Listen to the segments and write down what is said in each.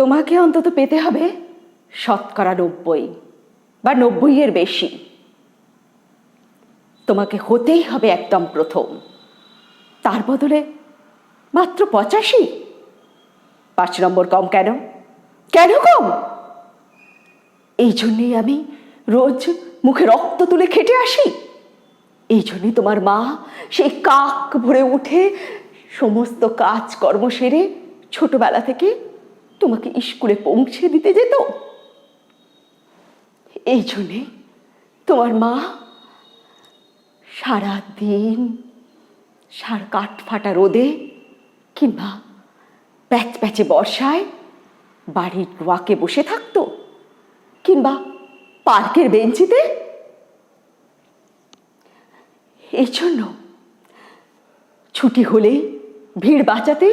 তোমাকে অন্তত পেতে হবে শতকরা নব্বই বা নব্বই এর বেশি। তোমাকে হতেই হবে একদম প্রথম। তার বদলে মাত্র পঁচাশি? পাঁচ নম্বর কম কেন? কেন কম? এই জন্যেই আমি রোজ মুখে রক্ত তুলে খেটে আসি। এই জন্যই তোমার মা সেই কাক ভরে উঠে সমস্ত কাজ কর্ম সেরে ছোটবেলা থেকে তোমাকে স্কুলে পৌঁছে দিতে যেত? এই জন্যে তোমার মা সারা দিন সার কাঠ ফাটা রোদে কিংবা প্যাচ প্যাচে বর্ষায় বাড়ির রোয়াকে বসে থাকতো কিংবা পার্কের বেঞ্চিতে? এই জন্য ছুটি হলে ভিড় বাঁচাতে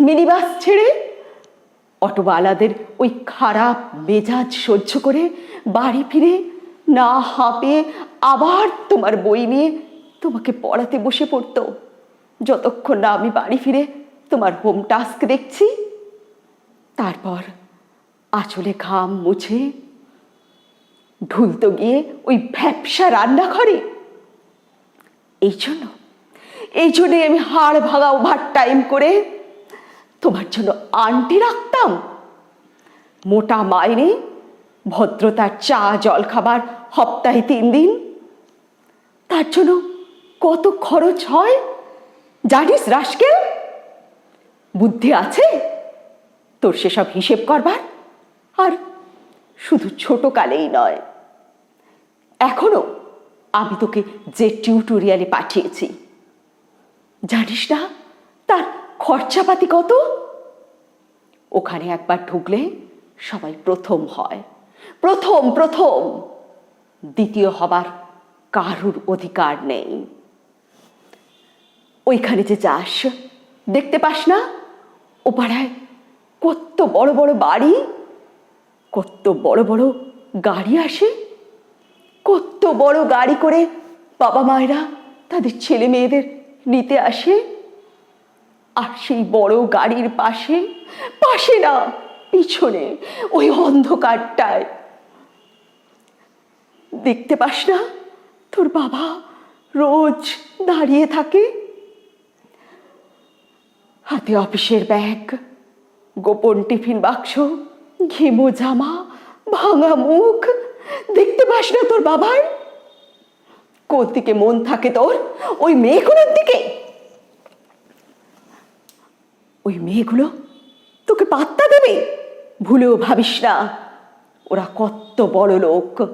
মিনিবাস ছেড়ে অটোওয়ালাদের ওই খারাপ মেজাজ সহ্য করে বাড়ি ফিরে না হাঁপিয়ে আবার তোমার বই নিয়ে তোমাকে পড়াতে বসে পড়তো। যতক্ষণ না আমি বাড়ি ফিরে তোমার হোম টাস্ক দেখছি, তারপর আঁচলে ঘাম মুছে ঢুলতো গিয়ে ওই ভ্যাপসা রান্নাঘরে। এই জন্য, এই জন্যে আমি হাড় ভাঙা ওভার টাইম করে তোমার জন্য আন্টি রাখতাম। মোটা মাইনে, ভদ্রতার চা জল খাবার সপ্তাহে তিন দিন। তার জন্য কত খরচ হয়? জানিস রাস্কেল? বুদ্ধি আছে? তোর সেসব হিসেব করবার? আর শুধু ছোট কালেই নয়। এখনও আমি তোকে যে টিউটোরিয়ালে পাঠিয়েছি। জানিস না, তার খরচাপাতি কত? ওখানে একবার ঢুকলে সবাই প্রথম হয়। প্রথম প্রথম। দ্বিতীয় হবার কারুর অধিকার নেই। ওইখানে যে যাস, দেখতে পাস না? ও পাড়ায় কত বড় বড় বাড়ি, কত বড় বড় গাড়ি আসে, কত বড় গাড়ি করে বাবা মায়েরা তাদের ছেলে মেয়েদের নিতে আসে। আর সেই বড় গাড়ির পাশে পাশে না, পিছনে, ওই অন্ধকারটায়। দেখতে পাস না? তোর বাবা রোজ দাঁড়িয়ে থাকে। হাতে অফিসের ব্যাগ, গোপন টিফিন বাক্স, ঘেমো জামা, ভাঙা মুখ। দেখতে পাস না তোর বাবার? কোন দিকে মন থাকে তোর? ওই মেয়েগুলোর দিকে? ওই মেয়েগুলো তোকে পাত্তা দেবে? ভুলেও ভাবিস না। ওরা কত বড় লোক।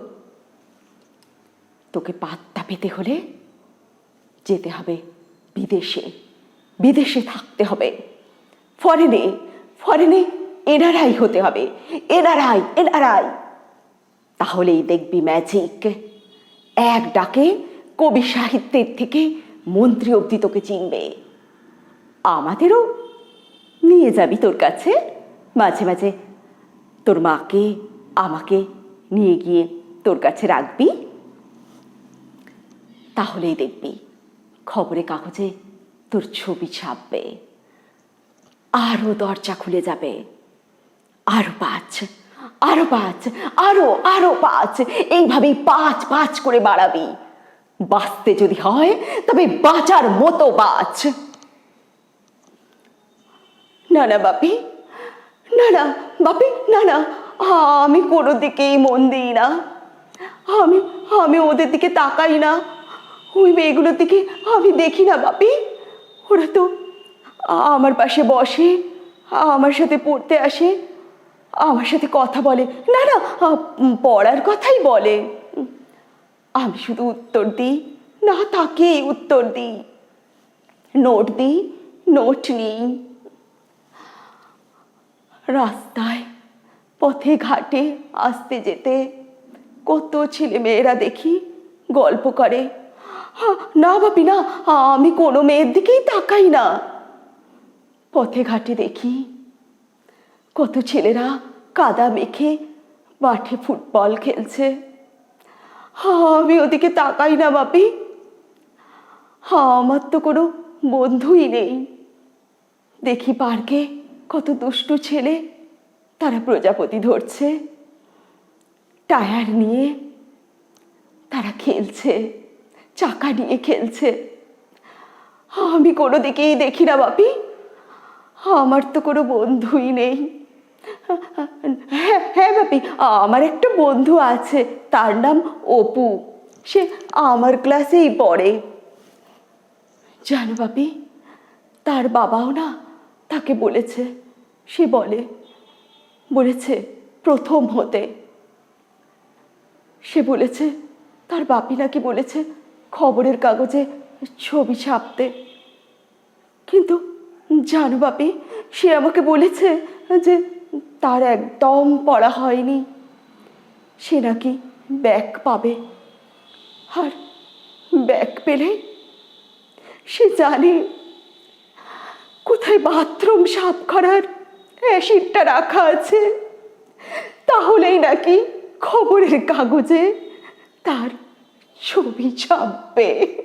তোকে পাত্তা পেতে হলে যেতে হবে বিদেশে। বিদেশে থাকতে হবে। ফরেনে ফরেনে এনআরআই হতে হবে। NRI NRI. তাহলেই দেখবি ম্যাজিক এক ডাকে কবি সাহিত্যের থেকে মন্ত্রী অবধি তোকে চিনবে। আমাদেরও নিয়ে যাবি তোর কাছে? মাঝে মাঝে তোর মাকে, আমাকে নিয়ে গিয়ে তোর কাছে রাখবি? তাহলেই দেখবি খবরে কাগজে তোর ছবি ছাপবে। আরও দরজা খুলে যাবে। আরও পাঁচ আরও পাঁচ, আরও আরও পাঁচ। এইভাবেই পাঁচ পাঁচ করে বাড়াবি। বাঁচতে যদি হয় তবে বাঁচার মতো বাঁচ। না না বাপি না না বাপি না না আমি কোনো দিকেই মন দিই না। আমি আমি ওদের দিকে তাকাই না। ওই মেয়েগুলোর দিকে আমি দেখি না বাপি। ওরা তো আমার পাশে বসে, আমার সাথে পড়তে আসে, আমার সাথে কথা বলে। না না পড়ার কথাই বলে। আমি শুধু উত্তর দিই, না তাকেই উত্তর দিই। নোট দিই, নোট নিই। রাস্তায় পথে ঘাটে আসতে যেতে। কত ছেলে মেয়েরা দেখি গল্প করে। "হা, না ভাবি না আমি কোনো মেয়ের দিকেই তাকাই না। পথে ঘাটে দেখি কত ছেলেরা কাদা মেখে মাঠে ফুটবল খেলছে। আমি ওদিকে তাকাই না বাপি আমার তো কোনো বন্ধুই নেই। দেখি পার্কে কত দুষ্টু ছেলে। তারা প্রজাপতি ধরছে। টায়ার নিয়ে তারা খেলছে, চাকা নিয়ে খেলছে। আমি কোনো দিকেই দেখি না বাপি। আমার তো কোনো বন্ধুই নেই। হ্যাঁ হ্যাঁ বাপি, আমার একটা বন্ধু আছে, তার নাম অপু। সে আমার ক্লাসেই পড়ে। জানো বাপি, তার বাবাও না তাকে বলেছে, সে বলে, বলেছে, প্রথম হতে। সে বলেছে, তার বাপি নাকি বলেছে, খবরের কাগজে ছবি ছাপতে। কিন্তু জানো বাপি, সে আমাকে বলেছে যে তার একদম পড়া হয়নি। সে নাকি ব্যাগ পাবে। আর ব্যাগ পেলে সে জানে কোথায় বাথরুম সাফ করার অ্যাসিডটা রাখা আছে? তাহলেই নাকি খবরের কাগজে তার ছবি ছাপবে।